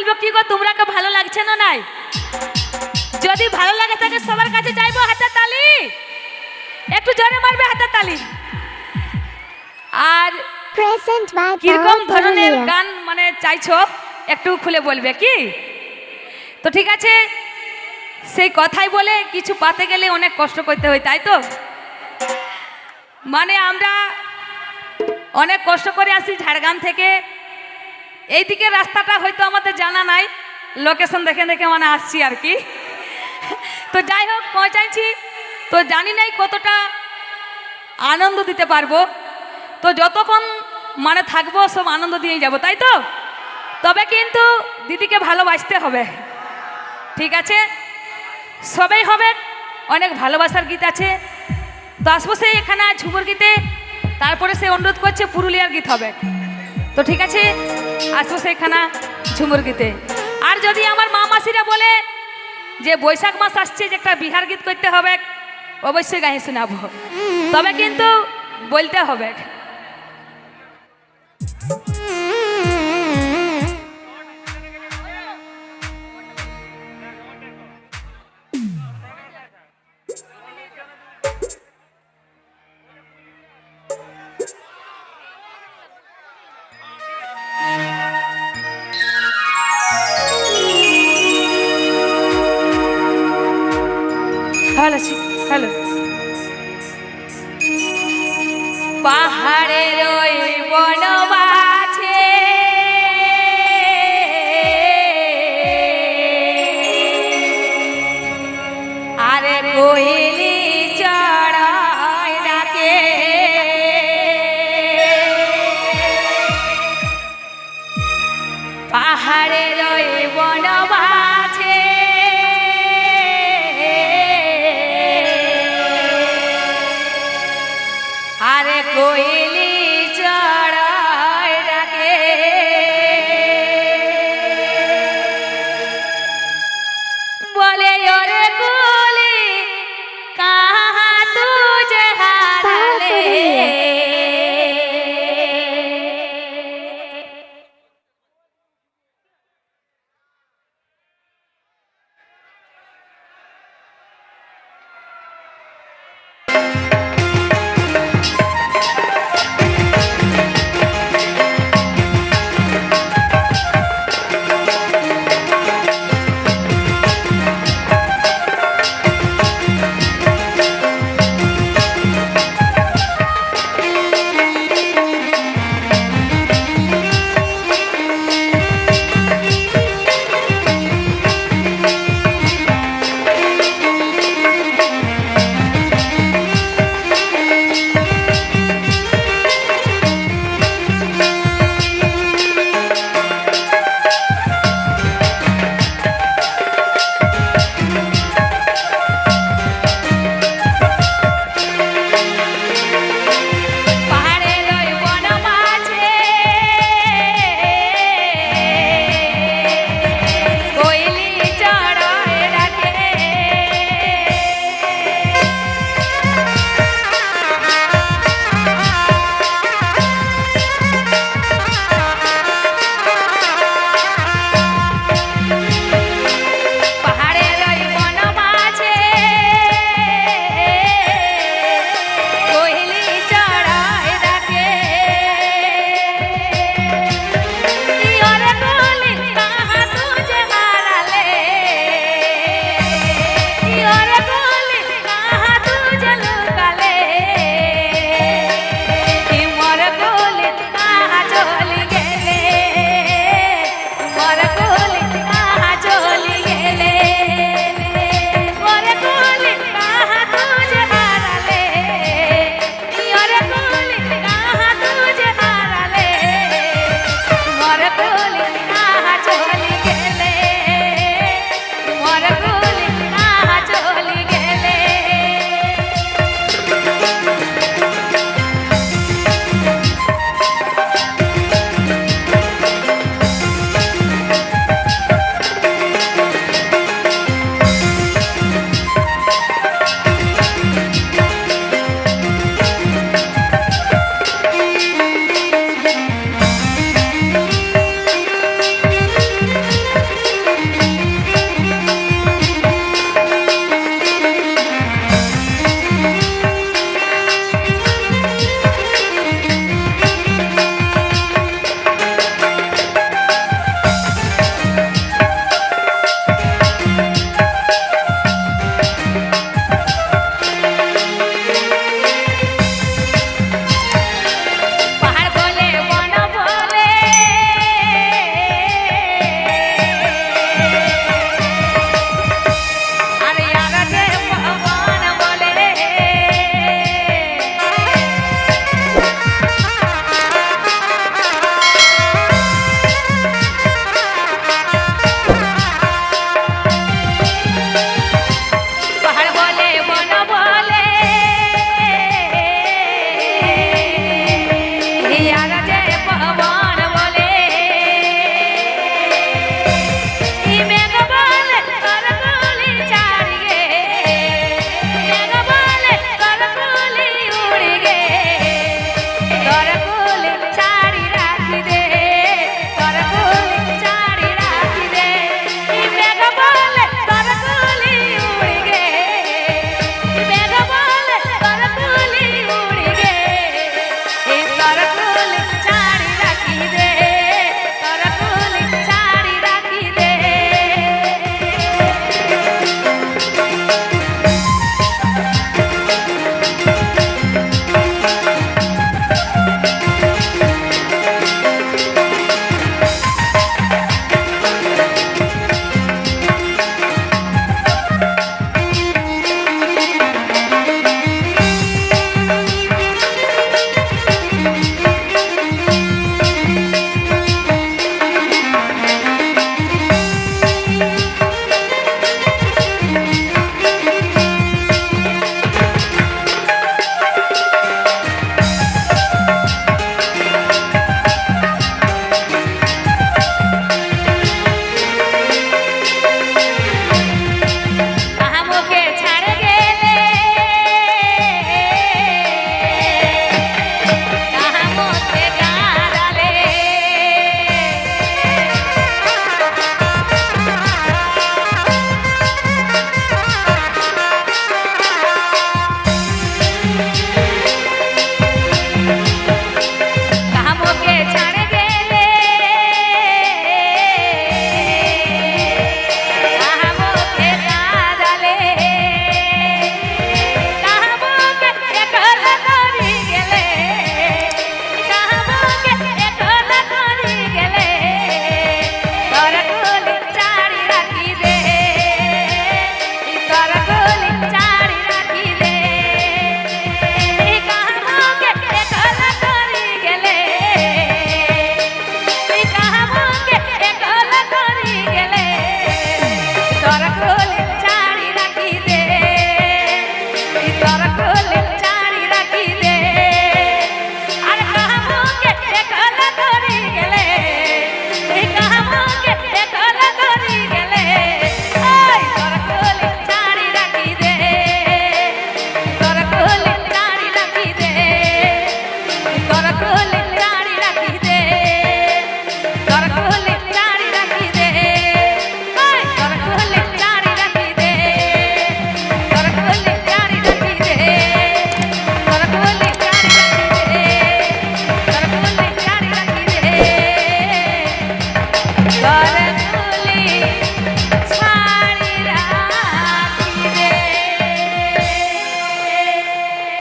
বলব কি গো তোমরাকে ভালো লাগছে না নাই? যদি ভালো লাগে তাকে সবার কাছে চাইব হাতে তালি। একটু জোরে মারবে হাতে তালি। আর কীরকম ধরনের গান মানে চাইছো একটু খুলে বলবে কি? তো ঠিক আছে সেই কথাই বলে কিছু পাতে গেলে অনেক কষ্ট করতে হয় তাই তো? মানে আমরা অনেক কষ্ট করে আসি ঝাড়গ্রাম থেকে। এইদিকে রাস্তাটা হয়তো আমাদের জানা নাই। লোকেশন দেখে দেখে মানে আসছি আর কি। তো যাই হোক, পৌঁছাইছি। তো জানি নাই কতটা আনন্দ দিতে পারব। তো যতক্ষণ মানে থাকব, সব আনন্দ দিয়ে যাব, তাই তো? তবে কিন্তু দিদিকে ভালোবাসতে হবে। ঠিক আছে? সবাই হবে। অনেক ভালোবাসার গীত আছে। তো আসব সেই এখানে ঝুমুর গীতে। তারপরে সে অনুরোধ করছে পুরুলিয়ার গীত হবে। তো ঠিক আছে আসব সেইখানা ঝুমুর গীতে। আর যদি আমার মা মাসিরা বলে যে বৈশাখ মাস আসছে যে একটা বিহার গীত করতে হবে, অবশ্যই গাহি শোনাবো। তবে কিন্তু বলতে হবে। হ্যালো হ্যালো পাহাড়ের ওই বনবাছে foi ele